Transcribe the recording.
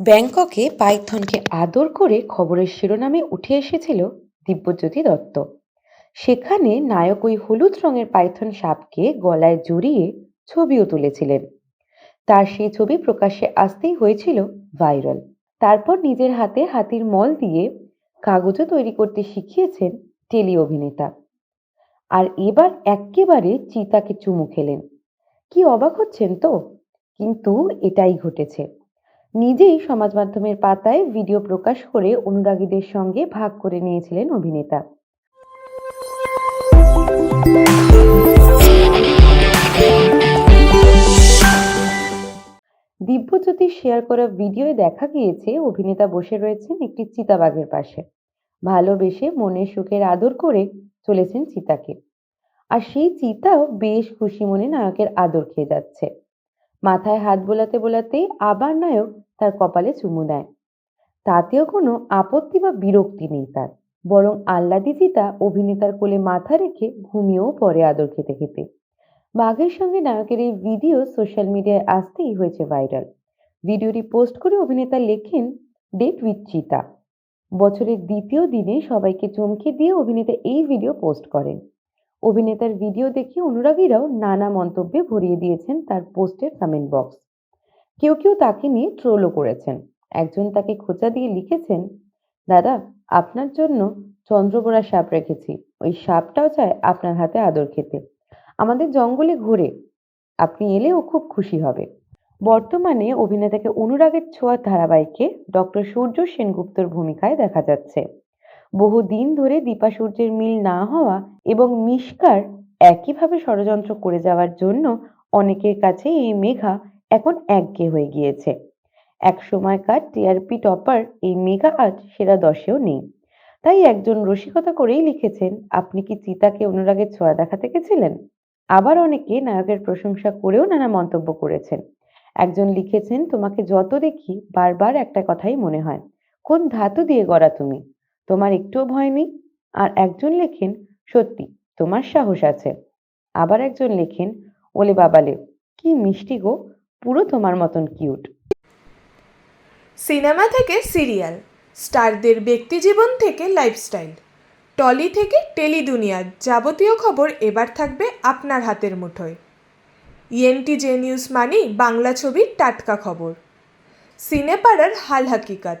ব্যাংককে পাইথনকে আদর করে খবরের শিরোনামে উঠে এসেছিল দিব্যজ্যোতি দত্ত। সেখানে নায়ক ওই হলুদ রঙের পাইথন সাপকে গলায় জড়িয়ে ছবিও তুলেছিলেন। তার সেই ছবি প্রকাশ্যে আসতেই হয়েছিল ভাইরাল। তারপর নিজের হাতে হাতির মল দিয়ে কাগজও তৈরি করতে শিখিয়েছেন টেলি অভিনেতা। আর এবার এক্কেবারে চিতাকে চুমু খেলেন। কি অবাক হচ্ছেন তো? কিন্তু এটাই ঘটেছে। নিজেই সমাজ মাধ্যমের পাতায় ভিডিও প্রকাশ করে অনুরাগীদের সঙ্গে ভাগ করে নিয়েছিলেন অভিনেতা। দিব্যজ্যোতির শেয়ার করা ভিডিওয়ে দেখা গিয়েছে, অভিনেতা বসে রয়েছেন একটি চিতাবাঘের পাশে। ভালোবেসে মনের সুখের আদর করে চলেছেন চিতাকে। আর সেই চিতাও বেশ খুশি মনে নায়কের আদর খেয়ে যাচ্ছে। মাথায় হাত বোলাতে বোলাতেই আবার নায়ক তার কপালে চুমু দেয়। তাতেও কোনো আপত্তি বা বিরক্তি নেই তার, বরং আহ্লাদি চিতা অভিনেতার কোলে মাথা রেখে ঘুমিয়েও পরে আদর খেতে খেতে। বাঘের সঙ্গে নায়কের এই ভিডিও সোশ্যাল মিডিয়ায় আসতেই হয়েছে ভাইরাল। ভিডিওটি পোস্ট করে অভিনেতা লেখেন, ডেট উইথ চিতা। বছরের দ্বিতীয় দিনে সবাইকে চমকে দিয়ে অভিনেতা এই ভিডিও পোস্ট করেন। অভিনেতার ভিডিও দেখে অনুরাগীরাও নানা মন্তব্যে ভরিয়ে দিয়েছেন তার পোস্টের কমেন্ট বক্স কেউ কেউ তাকে নিয়ে ট্রোলও করেছেন। একজন তাকে খোঁচা দিয়ে লিখেছেন, দাদা, আপনার জন্য চন্দ্রবোড়া সাপ রেখেছি। ওই সাপটাও চায় আপনার হাতে আদর খেতে। আমাদের জঙ্গলে ঘোরে আপনি এলে ও খুব খুশি হবে। বর্তমানে অভিনেতাকে অনুরাগের ছোঁয়ার ধারাবাহিকে ডক্টর সূর্য সেনগুপ্তর ভূমিকায় দেখা যাচ্ছে। বহু দিন ধরে দীপা সূর্যের মিল না হওয়া এবং মিষ্কার একইভাবে ষড়যন্ত্র করে যাওয়ার জন্য অনেকের কাছে এই মেঘা এখন একঘেয়ে হয়ে গিয়েছে। এক সময়কার টিআরপি টপার এই মেঘা আজ সেরা দশেও নেই। তাই একজন রসিকতা করেই লিখেছেন, আপনি কি চিতাকে অনুরাগের ছোঁয়া দেখাতে গেছিলেন? আবার অনেকে নায়কের প্রশংসা করেও নানা মন্তব্য করেছেন। একজন লিখেছেন, তোমাকে যত দেখি বারবার একটা কথাই মনে হয়, কোন ধাতু দিয়ে গড়া তুমি? তোমার একটুও ভয় নেই? আর একজন লেখেন, সত্যি, তোমার সাহস আছে। আবার একজন লেখেন, ওলে বাবালে, কি মিষ্টি গো, পুরো তোমার মতন কিউট। সিনেমা থেকে সিরিয়াল, স্টারদের ব্যক্তিজীবন থেকে লাইফস্টাইল, টলি থেকে টেলি দুনিয়ার যাবতীয় খবর এবার থাকবে আপনার হাতের মুঠোয়। ইএনটি জে নিউজ মানেই বাংলা ছবির টাটকা খবর। সিনেপাড়ার হাল হাকিকাত।